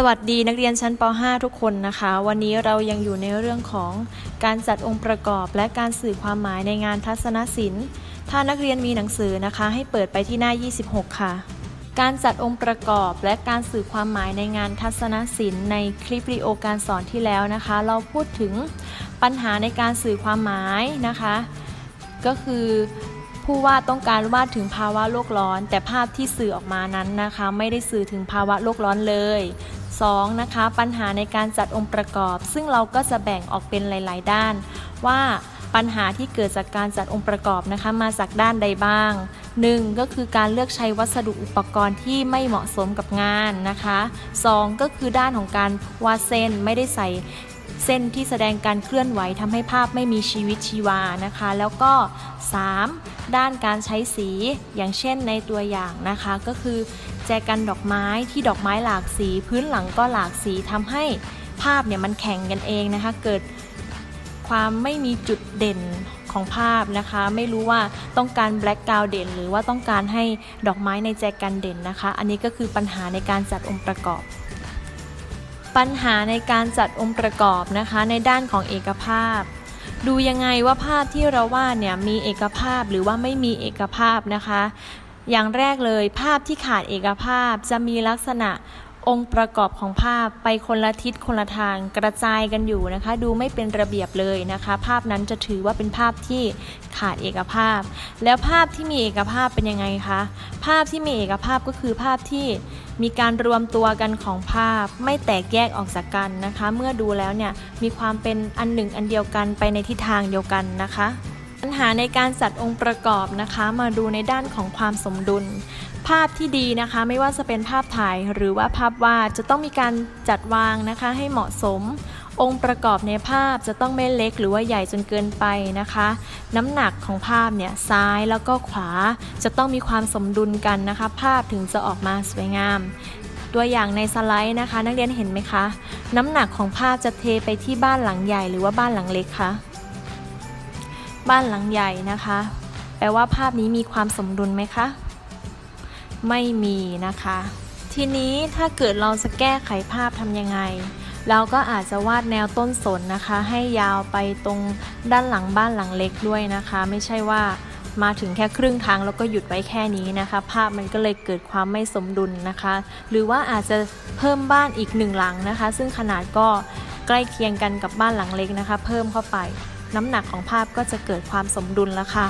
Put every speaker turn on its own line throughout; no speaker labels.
สวัสดีนักเรียนชั้นป .5 ทุกคนนะคะ วันนี้เรายังอยู่ในเรื่องของการจัดองค์ประกอบและการสื่อความหมายในงานทัศนศิลป์ ถ้านักเรียนมีหนังสือนะคะ ให้เปิดไปที่หน้า 26 ค่ะ การจัดองค์ประกอบและการสื่อความหมายในงานทัศนศิลป์ในคลิปวิดีโอการสอนที่แล้วนะคะ เราพูดถึงปัญหาในการสื่อความหมายนะคะ ก็คือผู้วาดต้องการวาดถึงภาวะโลกร้อน แต่ภาพที่สื่อออกมานั้นนะคะ ไม่ได้สื่อถึงภาวะโลกร้อนเลย 2. นะคะ ปัญหาในการจัดองค์ประกอบ ซึ่งเราก็จะแบ่งออกเป็นหลาย ๆ ด้าน ว่าปัญหาที่เกิดจากการจัดองค์ประกอบนะคะ มาจากด้านใดบ้าง 1. ก็คือการเลือกใช้วัสดุอุปกรณ์ที่ไม่เหมาะสมกับงานนะคะ 2. ก็คือด้านของการวาดเส้นไม่ได้ใส่ เส้นที่แสดงการเคลื่อนไหวทำให้ภาพไม่มีชีวิตชีวานะคะ แล้วก็ 3. ด้านการใช้สีอย่างเช่นในตัวอย่างนะคะ ก็คือ แจกันดอกไม้ที่ดอกไม้หลากสี พื้นหลังก็หลากสีทำให้ภาพเนี่ยมันแข่งกันเองนะคะ เกิดความไม่มีจุดเด่นของภาพนะคะ ไม่รู้ว่าต้องการแบล็กกราวเด่น หรือว่าต้องการให้ดอกไม้ในแจกันเด่นนะคะ อันนี้ก็คือปัญหาในการจัดองค์ประกอบ ปัญหาในการจัดองค์ประกอบนะคะในด้านของเอกภาพ ดูยังไงว่าภาพที่เราวาดเนี่ยมีเอกภาพหรือว่าไม่มีเอกภาพนะคะ อย่างแรกเลยภาพที่ขาดเอกภาพจะมีลักษณะ องค์ประกอบของภาพไปคนละทิศคนละทางกระจายกันอยู่นะคะ ดูไม่เป็นระเบียบเลยนะคะ ภาพนั้นจะถือว่าเป็นภาพที่ขาดเอกภาพ แล้วภาพที่มีเอกภาพเป็นยังไงคะภาพที่มีเอกภาพก็คือภาพที่มีการรวมตัวกันของภาพไม่แตกแยกออกจากกันนะคะ เมื่อดูแล้วเนี่ยมีความเป็นอันหนึ่งอันเดียวกันไปในทิศทางเดียวกันนะคะ ปัญหาในการจัดองค์ประกอบนะคะมาดูในด้านของความสมดุล ภาพที่ดีนะคะไม่ว่าจะเป็นภาพถ่ายหรือว่าภาพวาดจะต้องมีการจัดวางนะคะให้เหมาะสม องค์ประกอบในภาพจะต้องไม่เล็กหรือว่าใหญ่จนเกินไปนะคะ น้ำหนักของภาพเนี่ยซ้ายแล้วก็ขวาจะต้องมีความสมดุลกันนะคะ ภาพถึงจะออกมาสวยงามตัวอย่างในสไลด์นะคะ นักเรียนเห็นไหมคะ น้ำหนักของภาพจะเทไปที่บ้านหลังใหญ่หรือว่าบ้านหลังเล็กคะ บ้านหลังใหญ่นะคะ แปลว่าภาพนี้มีความสมดุลไหมคะ ไม่มีนะคะ ทีนี้ถ้าเกิดเราจะแก้ไขภาพทำยังไง เราก็อาจจะวาดแนวต้นสนนะคะ ให้ยาวไปตรงด้านหลังบ้านหลังเล็กด้วยนะคะ ไม่ใช่ว่ามาถึงแค่ครึ่งทางแล้วก็หยุดไว้แค่นี้นะคะ ภาพมันก็เลยเกิดความไม่สมดุลนะคะ หรือว่าอาจจะเพิ่มบ้านอีกหนึ่งหลังนะคะ ซึ่งขนาดก็ใกล้เคียงกันกับบ้านหลังเล็กนะคะ เพิ่มเข้าไป น้ำหนักของภาพก็จะเกิดความสมดุลแล้วค่ะ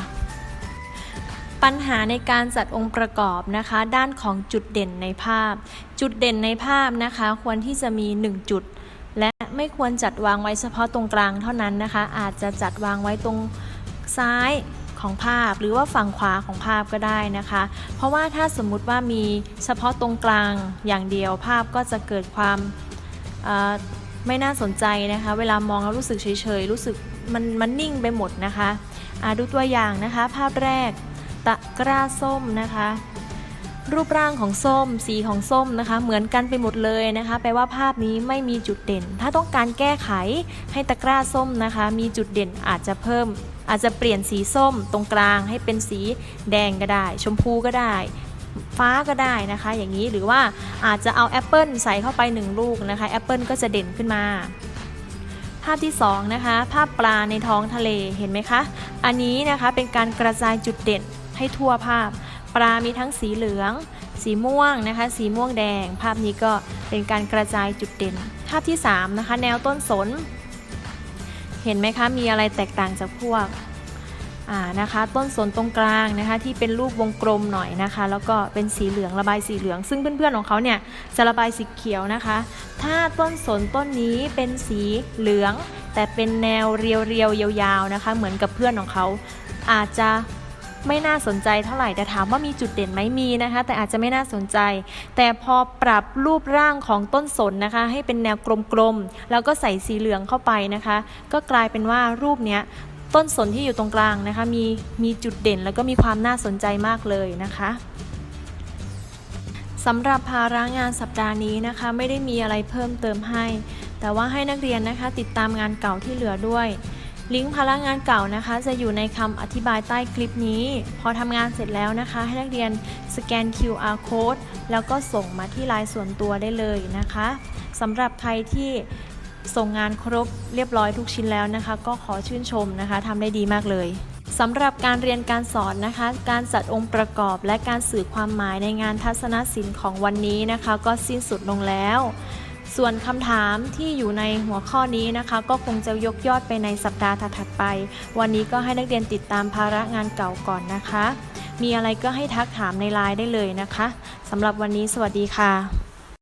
ปัญหาในการจัดองค์ประกอบนะคะ ด้านของจุดเด่นในภาพ จุดเด่นในภาพนะคะ ควรที่จะมี 1 จุด และไม่ควรจัดวางไว้เฉพาะตรงกลางเท่านั้นนะคะ อาจจะจัดวางไว้ตรงซ้ายของภาพ หรือว่าฝั่งขวาของภาพก็ได้นะคะ เพราะว่าถ้าสมมุติว่ามีเฉพาะตรงกลางอย่างเดียวภาพก็จะเกิดความไม่น่าสนใจนะคะ เวลามองแล้วรู้สึกเฉยๆรู้สึก มันมันนิ่งไปหมดนะคะดูตัวอย่างนะคะภาพแรกตะกร้าส้มนะคะ รูปร่างของส้ม สีของส้มนะคะ เหมือนกันไปหมดเลยนะคะ แปลว่าภาพนี้ไม่มีจุดเด่น ถ้าต้องการแก้ไขให้ตะกร้าส้มนะคะ มีจุดเด่นอาจจะเพิ่ม อาจจะเปลี่ยนสีส้มตรงกลางให้เป็นสีแดงก็ได้ ชมพูก็ได้ ฟ้าก็ได้นะคะ อย่างนี้หรือว่าอาจจะเอาแอปเปิลใส่เข้าไปหนึ่งลูกนะคะแอปเปิลก็จะเด่นขึ้นมาาพที่2นะคะภาพปลาในท้องทะเลเห็นไหมคะ อันนี้นะคะเป็นการกระจายจุดเด่นให้ทั่วภาพ ปลามีทั้งสีเหลือง สีม่วงนะคะ สีม่วงแดง ภาพนี้ก็เป็นการกระจายจุดเด่น ภาพที่3นะคะแนวต้นสน เห็นไหมคะมีอะไรแตกต่างจากพวก นะคะต้นสนตรงกลางนะคะที่เป็นรูปวงกลมหน่อยนะคะ แล้วก็เป็นสีเหลืองระบายสีเหลือง ซึ่งเพื่อนๆของเขาเนี่ยจะระบายสีเขียวนะคะ ถ้าต้นสนต้นนี้เป็นสีเหลือง แต่เป็นแนวเรียวๆยาวๆนะคะ เหมือนกับเพื่อนของเขาอาจจะไม่น่าสนใจเท่าไหร่แต่ถามว่ามีจุดเด่นไหมมีนะคะ แต่อาจจะไม่น่าสนใจ แต่พอปรับรูปร่างของต้นสนนะคะ ให้เป็นแนวกลมๆแล้วก็ใส่สีเหลืองเข้าไปนะคะ ก็กลายเป็นว่ารูปเนี้ย ต้นสนที่อยู่ตรงกลางนะคะมีมีจุดเด่นแล้วก็มีความน่าสนใจมากเลยนะคะสำหรับภาระงานสัปดาห์นี้นะคะไม่ได้มีอะไรเพิ่มเติมให้ แต่ว่าให้นักเรียนนะคะติดตามงานเก่าที่เหลือด้วย ลิงก์ภาระงานเก่านะคะ จะอยู่ในคำอธิบายใต้คลิปนี้ พอทำงานเสร็จแล้วนะคะ ให้นักเรียนสแกน QR code แล้วก็ส่งมาที่ไลน์ส่วนตัวได้เลยนะคะสำหรับใครที่ ส่งงานครบเรียบร้อยทุกชิ้นแล้วนะคะ ก็ขอชื่นชมนะคะทำได้ดีมากเลยสำหรับการเรียนการสอนนะคะ การจัดองค์ประกอบและการสื่อความหมายในงานทัศนศิลป์ของวันนี้นะคะ ก็สิ้นสุดลงแล้ว ส่วนคำถามที่อยู่ในหัวข้อนี้นะคะ ก็คงจะยกยอดไปในสัปดาห์ถัดไป วันนี้ก็ให้นักเรียนติดตามภาระงานเก่าก่อนนะคะ มีอะไรก็ให้ทักถามในไลน์ได้เลยนะคะสำหรับวันนี้สวัสดีค่ะ